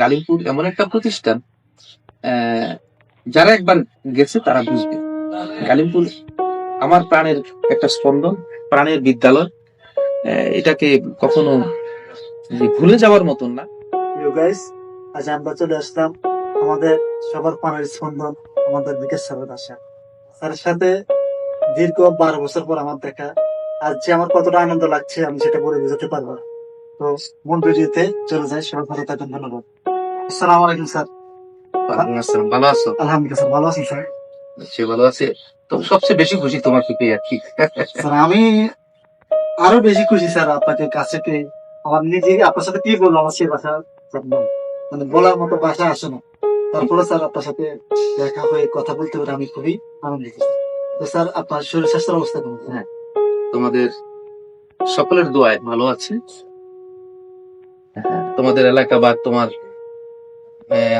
গালিমপুর এমন একটা প্রতিষ্ঠান যারা একবার গেছে তারা বুঝবে। গালিমপুর আমার প্রাণের একটা স্পন্দন, প্রাণের বিদ্যালয় এটাকে কখনো ভুলে যাওয়ার মতন না। আজ আমরা চলে আসলাম আমাদের সবার পানের স্পন্দন, আমাদের বিকাশ স্যারের আশা। স্যারের সাথে দীর্ঘ বারো বছর পর আমার দেখা। আজ যে আমার কতটা আনন্দ লাগছে, আমি সেটা বলে বোঝাতে পারব তো মন ভিডিওতে চলে যাই, সবাই ভালো থাকেন ধন্যবাদ। আসসালামু আলাইকুম স্যার। ভালো আছো? আলহামদুলিল্লাহ স্যার ভালো আছেন স্যার। সে ভালো আছে। তো সবচেয়ে বেশি খুশি তোমাকে পেয়ে আর কি? স্যার আমি আরও বেশি খুশি স্যার আপনাকে কাছে পেয়ে। আমার নিজে আপনার সাথে কি আমার ভাষা মানে বলার মতো ভাষা আসে না। তারপরে স্যার আপনার সাথে দেখা হয়ে কথা বলতে পারে আমি খুবই আনন্দিত তো স্যার আপনার শরীর স্বাস্থ্যের অবস্থা কেমন? হ্যাঁ তোমাদের সকলের দোয়ায় ভালো আছে। তোমাদের এলাকা বা তোমার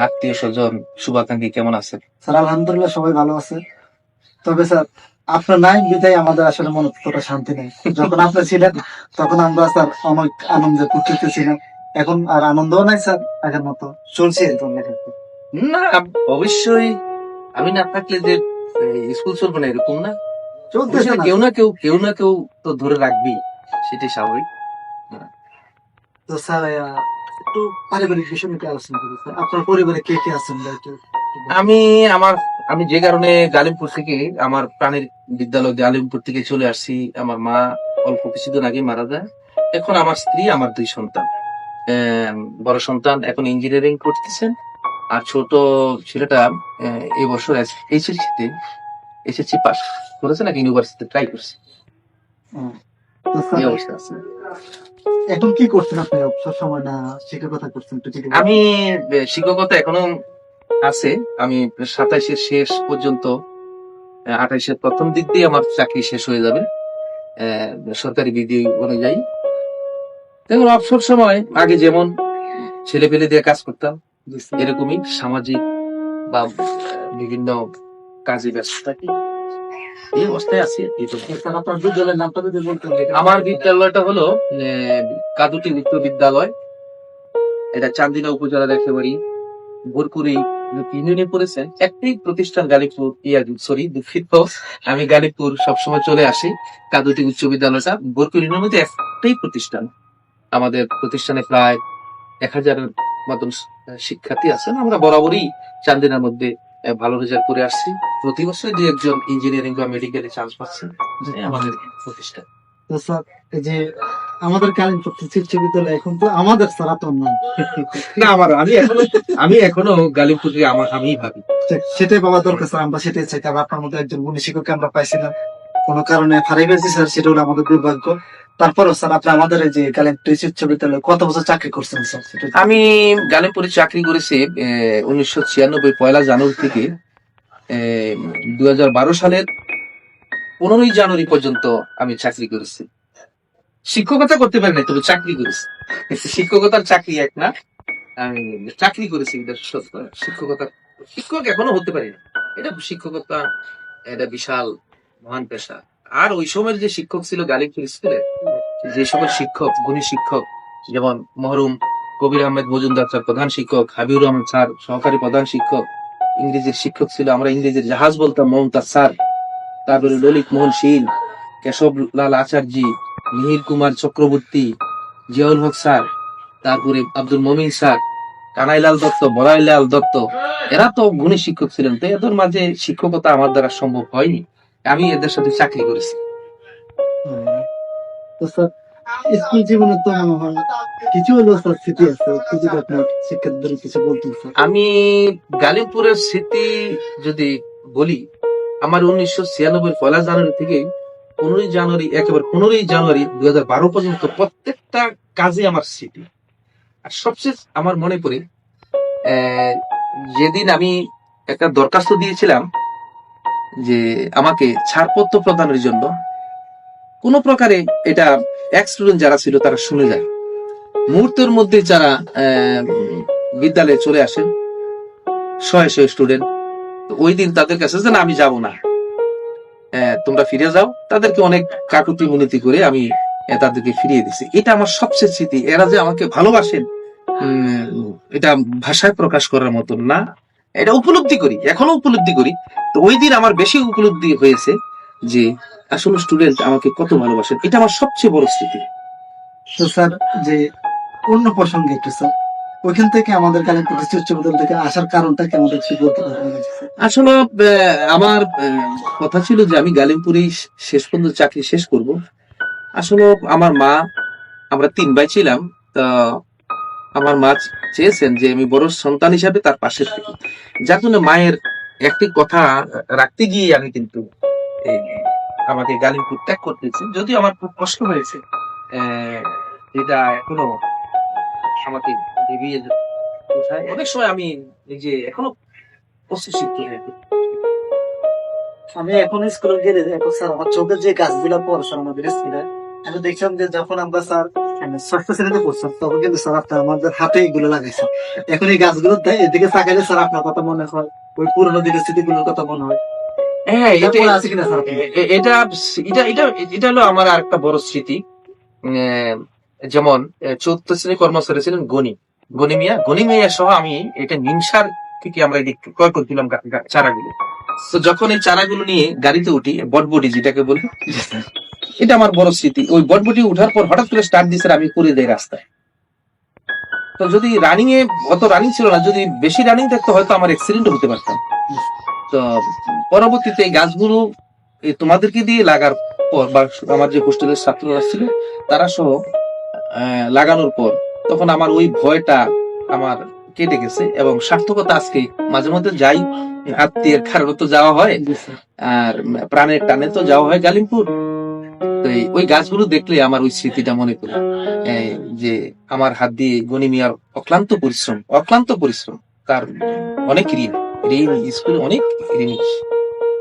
আত্মীয় স্বজন শুভাকাঙ্ক্ষী কেমন আছে স্যার আলহামদুলিল্লাহ সবাই ভালো আছে। তবে স্যার আপনার নাই বিদায় আমাদের আসলে মনে কতটা শান্তি নেই। যখন আপনি ছিলেন তখন আমরা স্যার অনেক আনন্দে ফুটিতে ছিলাম। এখন আর আনন্দও নাই স্যার আগের মতো। চলছে না অবশ্যই। আমি না থাকলে যে স্কুল চলবে না এরকম না। চলতেছে কেউ না কেউ কেউ না কেউ তো ধরে রাখবি সেটাই স্বাভাবিক। তো স্যার একটু পারিবারিক বিষয় নিয়ে আলোচনা করি স্যার। আপনার পরিবারে কে কে আছেন আমি আমার আমি যে কারণে গালিমপুর থেকে আমার প্রাণের বিদ্যালয় গালিমপুর থেকে চলে আসছি আমার মা অল্প কিছুদিন আগে মারা যায়। এখন আমার স্ত্রী আমার দুই সন্তান। বড় সন্তান এখন ইঞ্জিনিয়ারিং করতেছেন আর ছোট ছেলেটা আহ, এই বছর এইচএসসিতে এসএসসি পাস করেছে নাকি ইউনিভার্সিটিতে ট্রাই করছে? এই অবস্থা আছে। এখন কি করছেন আপনি? অবসর সময় না শিক্ষকতা করছেন আমি শিক্ষকতা এখনও আছে। আমি সাতাইশের শেষ পর্যন্ত আঠাইশের প্রথম দিক দিয়ে আমার চাকরি শেষ হয়ে যাবে সরকারি বিধি অনুযায়ী। দেখুন অবসর সময় আগে যেমন ছেলে পেলে দিয়ে কাজ করতাম এরকমই সামাজিক বা বিভিন্ন কাজে ব্যস্ত থাকি। এই অবস্থায় আছি। বিদ্যালয়ের নামটা যদি বলতেন আমার বিদ্যালয়টা হলো কাদুটি উচ্চ বিদ্যালয়। এটা চান্দিনা উপজেলার একেবারে ভোরপুরি ইউনিয়নে পড়েছে। একটি প্রতিষ্ঠান গালিপুর ইয়া সরি দুঃখিত। আমি গালিপুর সবসময় চলে আসি কাদুটি উচ্চ বিদ্যালয়টা। ভোরপুর ইউনিয়নের মধ্যে একটাই প্রতিষ্ঠান। আমাদের প্রতিষ্ঠানে প্রায় এক হাজারের মতন শিক্ষার্থী আছেন। আমরা বরাবরই চান্দিনার মধ্যে ভালো রেজাল্ট করে আসছি। প্রতি বছর দু একজন ইঞ্জিনিয়ারিং বা মেডিকেলে চান্স পাচ্ছে। আমাদের প্রতিষ্ঠান। তো স্যার এই যে আমাদের কালীন উচ্চ বিদ্যালয় এখন তো আমাদের সারা তো না আমার আমি এখনও আমি এখনও গালিপুরে আমার আমি ভাবি। সেটাই বাবা দরকার স্যার আমরা সেটাই চাই। কারণ আপনার মধ্যে একজন গুণী শিক্ষককে আমরা পাইছিলাম কোনো কারণে হারাই গেছি স্যার, সেটা হলো আমাদের দুর্ভাগ্য। তারপরও, স্যার আপনি আমাদের যে কালীন উচ্চ বিদ্যালয়ে কত বছর চাকরি করছেন, স্যার আমি গালিপুরে চাকরি করেছি উনিশশো ছিয়ানব্বই পয়লা জানুয়ারি থেকে দুই সালের পনেরোই জানুয়ারি পর্যন্ত আমি চাকরি করেছি। শিক্ষকতা করতে পারি না তবে চাকরি করেছি। শিক্ষকতার চাকরি এক না, আমি চাকরি করেছি শিক্ষকতা শিক্ষক এখনও হতে পারি না এটা শিক্ষকতা এটা বিশাল মহান পেশা। আর ওই সময়ের যে শিক্ষক ছিল গালিপুর স্কুলে যে সকল শিক্ষক, গুণী শিক্ষক, যেমন মহরুম, কবির আহমেদ মজুমদার স্যার প্রধান শিক্ষক, হাবিবুর রহমান স্যার সহকারী প্রধান শিক্ষক, ইংরেজির শিক্ষক ছিল, আমরা ইংরেজির জাহাজ বলতাম মমতাজ স্যার, তারপরে ললিত মোহন শীল, কেশব লাল আচার্যি, মিহির কুমার চক্রবর্তী, জিয়াউল হক স্যার, তারপরে আব্দুল মমিন স্যার, কানাইলাল দত্ত, বড়াইলাল দত্ত, এরা তো গুণী শিক্ষক ছিলেন, তো এদের মাঝে শিক্ষকতা আমার দ্বারা সম্ভব হয়নি। আমি এদের সাথে চাকরি করেছি। স্কুল জীবনে তো কিছু স্যার স্মৃতি আছে। একটু আপনার শিক্ষার্থীদের কিছু বলতেন আমি গালিবপুরের স্মৃতি যদি বলি আমার উনিশশো ছিয়ানব্বই পয়লা জানুয়ারি থেকে পনেরোই জানুয়ারি একেবারে পনেরোই জানুয়ারি দুই হাজার বারো পর্যন্ত প্রত্যেকটা কাজে আমার স্মৃতি। আর সবচেয়ে আমার মনে পড়ে আহ, যেদিন আমি একটা দরখাস্ত দিয়েছিলাম যে আমাকে ছাড়পত্র প্রদানের জন্য কোন প্রকারে এটা এক স্টুডেন্ট যারা ছিল তারা শুনে যায়। মুহূর্তের মধ্যে যারা বিদ্যালয়ে চলে আসেন, শয়ে শয়ে স্টুডেন্ট ওই দিন তাদের কাছে যে না, আমি যাব না। তোমরা ফিরে যাও। তাদেরকে অনেক কাকুতি মিনতি করে আমি তাদেরকে ফিরিয়ে দিছি। এটা আমার সবচেয়ে স্মৃতি। এরা যে আমাকে ভালোবাসেন এটা ভাষায় প্রকাশ করার মতন না। এটা উপলব্ধি করি এখনও উপলব্ধি করি। তো ওই দিন আমার বেশি উপলব্ধি হয়েছে যে আসলে স্টুডেন্ট আমাকে কত ভালোবাসেন এটা আমার সবচেয়ে বড় স্মৃতি। তো স্যার যে অন্য প্রসঙ্গে একটু স্যার ওইখান থেকে আমাদের কালিম্পং উচ্চ বিদ্যালয় থেকে আসার কারণটা কি আমাদের একটু বলতে আসলে আমার কথা ছিল যে আমি গালিমপুরেই শেষ পর্যন্ত চাকরি শেষ করব। আসলে আমার মা আমরা তিন ভাই ছিলাম তা আমার মা চেয়েছেন যে আমি বড় সন্তান হিসাবে তার পাশে থাকি। যার জন্য মায়ের একটি কথা রাখতে গিয়ে আমি কিন্তু আমাকে গালিমপুর ত্যাগ করতেছি। যদিও আমার খুব কষ্ট হয়েছে এটা এখনও আমাকে ভেবিয়ে অনেক সময় আমি নিজে এখনও প্রশিক্ষিত হয়ে আমি এখন স্কুলে গেলে এখন স্যার, আমার চোখের যে গাছগুলো পড়ে স্যার, আমাদের স্কুলে, আমি দেখছিলাম যে যখন আমরা স্যার ষষ্ঠ শ্রেণীতে পড়ছিলাম তখন কিন্তু স্যার আপনার আমাদের হাতে এগুলো লাগাইছে। এখন এই গাছগুলো এদিকে তাকাইলে স্যার আপনার কথা মনে হয় ওই পুরোনো দিনের স্মৃতিগুলোর কথা মনে হয়। হ্যাঁ এটা এটা মনে আছে কিনা স্যার আপনার? এ- এ- এটা এটা এটা এটা হলো আমার আরেকটা বড় স্মৃতি। যেমন চতুর্থ শ্রেণি কর্মচারী ছিলেন গনি। গনি মিয়া গনি মিয়া সহ আমি এটা নিমসার থেকে আমরা এটি ক্রয় করছিলাম চারাগুলো। তো যখন এই চারাগুলো নিয়ে গাড়িতে উঠি বটবটি যেটাকে বলি এটা আমার বড় স্মৃতি। ওই বটবটি উঠার পর হঠাৎ করে স্টার্ট দিয়েছে আমি করে দেয় রাস্তায়। তো যদি রানিং এ অত রানিং ছিল না যদি বেশি রানিং থাকতো হয়তো আমার অ্যাক্সিডেন্ট হতে পারতাম। তো পরবর্তীতে এই গাছগুলো এই তোমাদেরকে দিয়ে লাগার পর বা আমার যে হোস্টেলের ছাত্ররা ছিল তারা সহ আহ, লাগানোর পর তখন আমার ওই ভয়টা আমার কেটে গেছে এবং সার্থকতা আজকে মাঝে মধ্যে যাই আত্মীয়ের কারণে তো যাওয়া হয় আর প্রাণের টানে তো যাওয়া হয় গালিমপুর। তো ওই গাছগুলো দেখলে আমার ওই স্মৃতিটা মনে পড়ে। যে আমার হাত দিয়ে গনি মিয়ার অক্লান্ত পরিশ্রম অক্লান্ত পরিশ্রম, তার অনেক ঋণ ঋণ স্কুলে অনেক ঋণ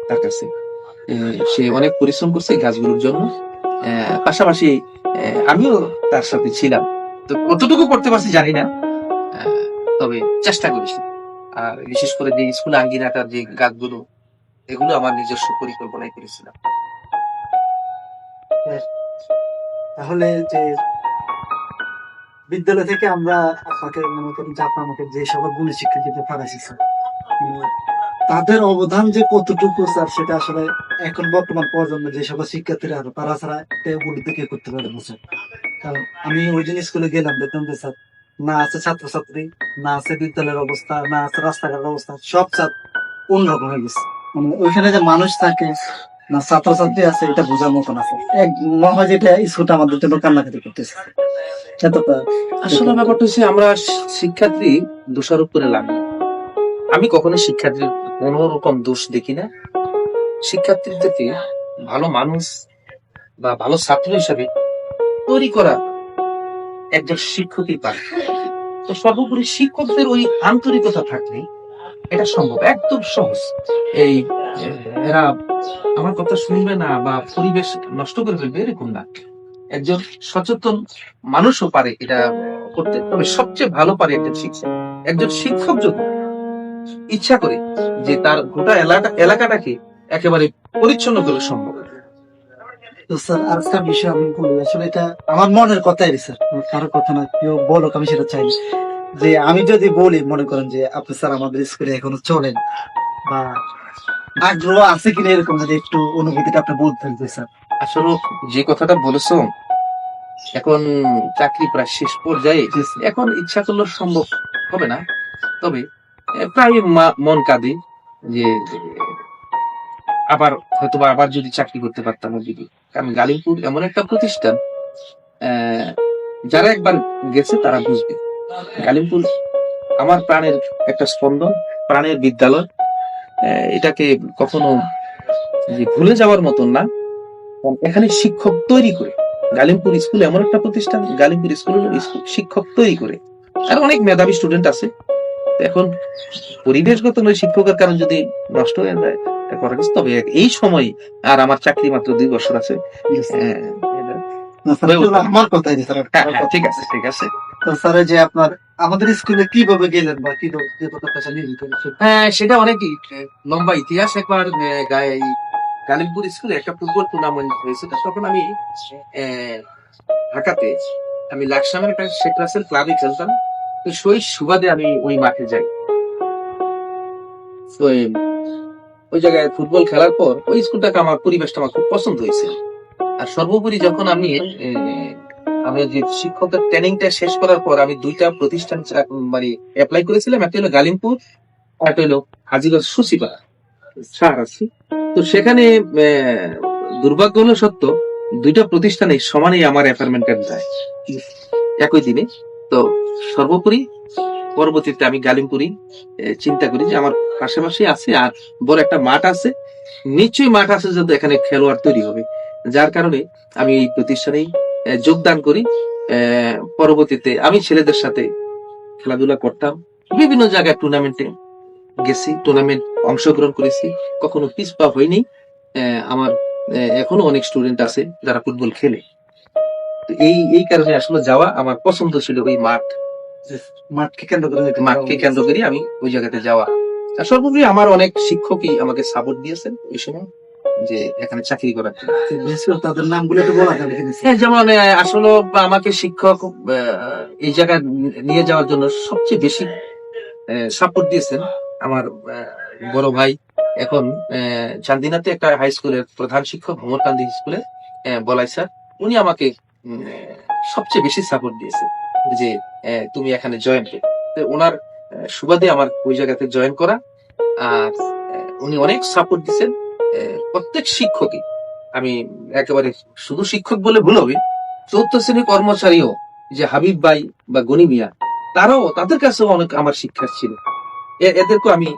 তার কাছে। সে অনেক পরিশ্রম করছে গাছগুলোর জন্য। পাশাপাশি আমিও তার সাথে ছিলাম। তো কতটুকু করতে পারছি জানি না। তবে চেষ্টা করেছি আর বিশেষ করে যে স্কুল আঙ্গিনাটার যে গাছগুলো, এগুলো আমার নিজস্ব পরিকল্পনায় করেছিলাম। তাহলে যে বিদ্যালয় থেকে আমরা আপনাকে মনে করি যে আপনার আমাকে যে সকল গুণী শিক্ষা দিতে পারাইছি স্যার তাদের অবদান যে কতটুকু, স্যার, সেটা আসলে এখন বর্তমান প্রজন্মের যে সকল শিক্ষার্থীরা তারা ছাড়া উপলব্ধি কেউ করতে পারে না, স্যার। কারণ আমি ওই দিন স্কুলে গেলাম, দেখলাম যে, স্যার, না আছে ছাত্রছাত্রী, না আছে বিদ্যালয়ের অবস্থা, না আছে রাস্তাঘাটের অবস্থা, সব, স্যার, অন্যরকম হয়ে গেছে। মানে ওইখানে যে মানুষ থাকে না, ছাত্রছাত্রী আছে, এটা বোঝার মতন আছে। এক হয় যেটা স্কুলটা আমাদের জন্য কান্নাকাটি করতেছে। আসলে ব্যাপারটা হচ্ছে আমরা শিক্ষার্থী দোষারোপ করে লাভ আমি কখনো শিক্ষার্থীর কোন রকম দোষ দেখি না। শিক্ষার্থীদেরকে ভালো মানুষ বা ভালো ছাত্র হিসাবে তৈরি করা একজন শিক্ষকই পারে। তো সর্বোপরি শিক্ষকদের ওই আন্তরিকতা থাকলে এটা সম্ভব, একদম সহজ। এই, এরা আমার কথা শুনবে না বা পরিবেশ নষ্ট করে ফেলবে, এরকম না। একজন সচেতন মানুষও পারে এটা করতে, তবে সবচেয়ে ভালো পারে একজন শিক্ষক। একজন শিক্ষক যদি ইচ্ছা করে যে তার গোটা এলাকা, এলাকাটাকে একেবারে পরিচ্ছন্ন করে সম্ভব। স্যার আরেকটা বিষয় আমি বলি আসলে এটা আমার মনের কথাই স্যার। কারও কথা না, কেউ বলো আমি সেটা চাই। যে আমি যদি বলি মনে করেন যে আপনি স্যার আমাদের স্কুলে এখনও চলেন বা আগ্রহ আছে কিনা এরকম যদি একটু অনুভূতিটা আপনি বলতেন যে স্যার। আসলে যে কথাটা বলেছ এখন চাকরি প্রায় শেষ পর্যায়ে। এখন ইচ্ছা করলে সম্ভব হবে না। তবে প্রায় মন কাঁদে যে আবার হয়তো বা আবার যদি চাকরি করতে পারতাম যদি। কারণ গালিমপুর এমন একটা প্রতিষ্ঠান আহ, যারা একবার গেছে তারা বুঝবে। গালিমপুর আমার প্রাণের একটা স্পন্দন প্রাণের বিদ্যালয় এটাকে কখনো ভুলে যাওয়ার মতন না। এখানে শিক্ষক তৈরি করে। গালিমপুর স্কুল এমন একটা প্রতিষ্ঠান গালিমপুর স্কুল শিক্ষক তৈরি করে। আর অনেক মেধাবী স্টুডেন্ট আছে। এখন পরিবেশগত নয় শিক্ষকের কারণ যদি নষ্ট হয়ে যায় তা করা কিছু তবে এই সময় আর আমার চাকরি মাত্র দুই বছর আছে। হ্যাঁ, হ্যাঁ, হ্যাঁ, ঠিক আছে ঠিক আছে। স্যার যে আপনার, আমাদের স্কুলে কীভাবে গেলেন বা কি হ্যাঁ সেটা অনেক লম্বা ইতিহাস একবার গালিমপুর স্কুলে একটা ফুটবল টুর্নামেন্ট হয়েছিল তখন আমি ঢাকাতে আমি লাকসামের একটা শেখ রাসেল ক্লাবে খেলতাম, তো সেই সুবাদে আমি ওই মাঠে যাই। তো ওই জায়গায় ফুটবল খেলার পর, ওই স্কুলটাকে আমার পরিবেশটা আমার খুব পছন্দ হয়েছে আর সর্বোপরি যখন আমি আমি যে শিক্ষকের ট্রেনিংটা শেষ করার পর আমি দুইটা প্রতিষ্ঠান মানে অ্যাপ্লাই করেছিলাম। একটা হলো গালিমপুর একটা হলো হাজিগঞ্জ সাহারাসি তো সেখানে দুর্ভাগ্য হলো সত্য, দুইটা প্রতিষ্ঠানে সমানেই আমার অ্যাপার্টমেন্ট কার্ড যায়। একই দিনে। তো সর্বোপরি পরবর্তীতে আমি গালিমপুরি চিন্তা করি যে আমার পাশাপাশি আছে আর বড় একটা মাঠ আছে। নিশ্চয়ই মাঠ আছে যদি এখানে খেলোয়াড় তৈরি হবে। যার কারণে আমি এই প্রতিষ্ঠানেই যোগদান করি। পরবর্তীতে আমি ছেলেদের সাথে খেলাধুলা করতাম। বিভিন্ন জায়গায় টুর্নামেন্টে গেছি টুর্নামেন্ট অংশগ্রহণ করেছি। কখনো পিছপা হয়নি। আমার এখনও অনেক স্টুডেন্ট আছে যারা ফুটবল খেলে। তো এই এই কারণে আসলে যাওয়া আমার পছন্দ ছিল ওই মাঠ। মাঠকে কেন্দ্র করে মাঠকে কেন্দ্র করে আমি ওই জায়গাতে যাওয়া। আর সর্বোপরি আমার অনেক শিক্ষকই আমাকে সাপোর্ট দিয়েছেন ওই সময়। যে এখানে চাকরি করে তাদের নামগুলো একটু বলা যাবে হ্যাঁ যেমন আসলে আমাকে শিক্ষক এই জায়গায় নিয়ে যাওয়ার জন্য সবচেয়ে বেশি সাপোর্ট দিয়েছেন আমার বড় ভাই। এখন চান্দিনাতে একটা হাই স্কুলের প্রধান শিক্ষক ভ্রমর কান্দি স্কুলে বলাই স্যার, উনি আমাকে সবচেয়ে বেশি সাপোর্ট দিয়েছেন যে তুমি এখানে জয়েন ওনার সুবাদে আমার ওই জায়গাতে জয়েন করা। আর উনি অনেক সাপোর্ট দিয়েছেন। প্রত্যেক শিক্ষকই আমি একেবারে শুধু শিক্ষক বলে ভুল হবে চৌদ্দ শ্রেণি কর্মচারীও যে হাবিব ভাই বা গনি মিয়া তারাও তাদের কাছেও অনেক আমার শিক্ষা ছিল। এদেরকে আমি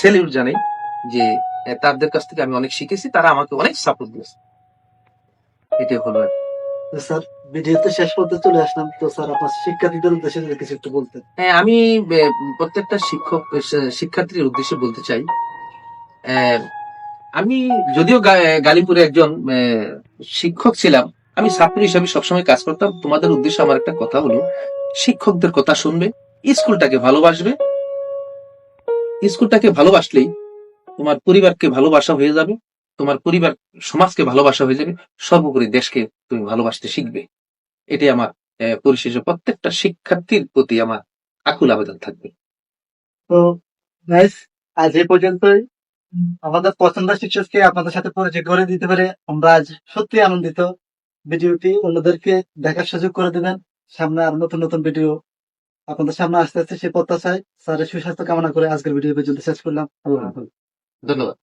সেলিউট জানাই যে তাদের কাছ থেকে আমি অনেক শিখেছি তারা আমাকে অনেক সাপোর্ট দিয়েছে। এটাই হলো স্যার ভিডিওতে শেষ করতে চলে আসলাম তো স্যার আপনার শিক্ষার্থীদের উদ্দেশ্যে যদি কিছু একটু বলতেন। হ্যাঁ আমি প্রত্যেকটা শিক্ষক শিক্ষার্থীর উদ্দেশ্যে বলতে চাই আহ, আমি যদিও গালিপুরে একজন শিক্ষক ছিলাম, আমি ছাত্র হিসাবে সবসময় কাজ করতাম। তোমাদের উদ্দেশ্যে আমার একটা কথা হলো, শিক্ষকদের কথা শুনবে, স্কুলটাকে ভালোবাসবে। স্কুলটাকে ভালোবাসলেই তোমার পরিবারকে ভালোবাসা হয়ে যাবে, তোমার পরিবার, সমাজকে ভালোবাসা হয়ে যাবে, সর্বোপরি দেশকে তুমি ভালোবাসতে শিখবে। এটি আমার পরিশেষে প্রত্যেকটা শিক্ষার্থীর প্রতি আমার আকুল আবেদন থাকবে। তো আজ এ পর্যন্তই। আমাদের পছন্দের শিক্ষককে আপনাদের সাথে পরিচয় করে দিতে পারে আমরা আজ সত্যি আনন্দিত। ভিডিওটি অন্যদেরকে দেখার সুযোগ করে দিবেন। সামনে আর নতুন নতুন ভিডিও আপনাদের সামনে আসতে আসতে সে প্রত্যাশায় স্যারের সুস্বাস্থ্য কামনা করে আজকের ভিডিও পর্যন্ত শেষ করলাম। আল্লাহ ধন্যবাদ।